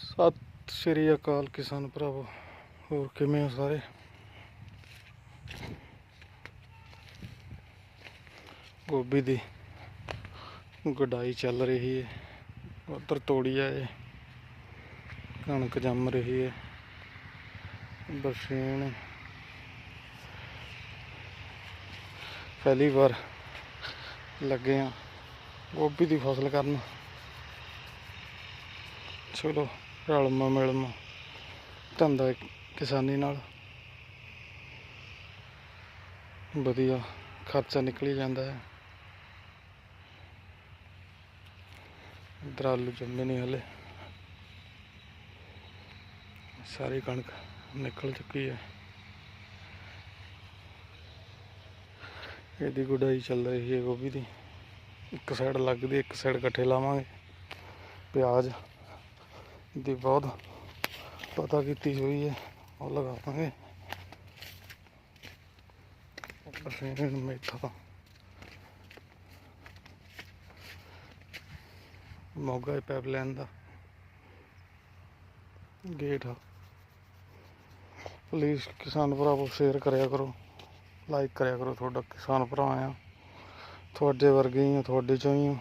ਸਤਿ ਸ਼੍ਰੀ ਅਕਾਲ ਕਿਸਾਨ ਭਰਾਵੋ, ਹੋਰ ਕਿਵੇਂ ਹੋ ਸਾਰੇ? ਗੋਭੀ ਦੀ ਗਡਾਈ ਚੱਲ ਰਹੀ ਹੈ ਉੱਧਰ ਤੋੜੀ ਆਏ ਕਣਕ ਜੰਮ ਰਹੀ ਹੈ ਬਰਸੀਨ। ਪਹਿਲੀ ਵਾਰ ਲੱਗੇ ਆ ਗੋਭੀ ਦੀ ਫਸਲ ਕਰਨ। ਚਲੋ। ਰਲਮਾ ਮਿਲਮਾ, ਧੰਦਾ ਕਿਸਾਨੀ ਨਾਲ। ਵਧੀਆ ਖਰਚਾ ਨਿਕਲੀ ਜਾਂਦਾ ਹੈ। ਇੱਧਰ ਆਲੂ ਜੰਮੇ ਨਹੀਂ ਹਲੇ। ਸਾਰੀ ਕਣਕ ਨਿਕਲ ਚੁੱਕੀ ਹੈ। ਇਹਦੀ ਗੁਡਾਈ ਚੱਲ ਰਹੀ ਹੈ ਗੋਭੀ ਦੀ। ਇੱਕ ਸਾਈਡ ਲੱਗਦੀ, ਇੱਕ ਸਾਈਡ ਇਕੱਠੇ ਲਾਵਾਂਗੇ। ਪਿਆਜ਼। ਦੀ ਬਹੁਤ ਪਤਾ ਕੀਤੀ ਹੋਈ ਹੈ। ਉਹ ਲਗਾਵਾਂਗੇ। ਬਰਸੀਨ ਮੇਥਾ। ਮੋਗਾ ਪਾਈਪਲਾਈਨ ਦਾ ਗੇਟ ਆ। ਪਲੀਜ਼ ਕਿਸਾਨ ਭਰਾਵੋ ਸ਼ੇਅਰ ਕਰਿਆ ਕਰੋ। ਲਾਈਕ ਕਰਿਆ ਕਰੋ। ਤੁਹਾਡਾ ਕਿਸਾਨ ਭਰਾ ਆ। ਤੁਹਾਡੇ ਵਰਗੇ ਹੀ ਆ, ਤੁਹਾਡੇ ਚੋਂ ਹੀ ਆ।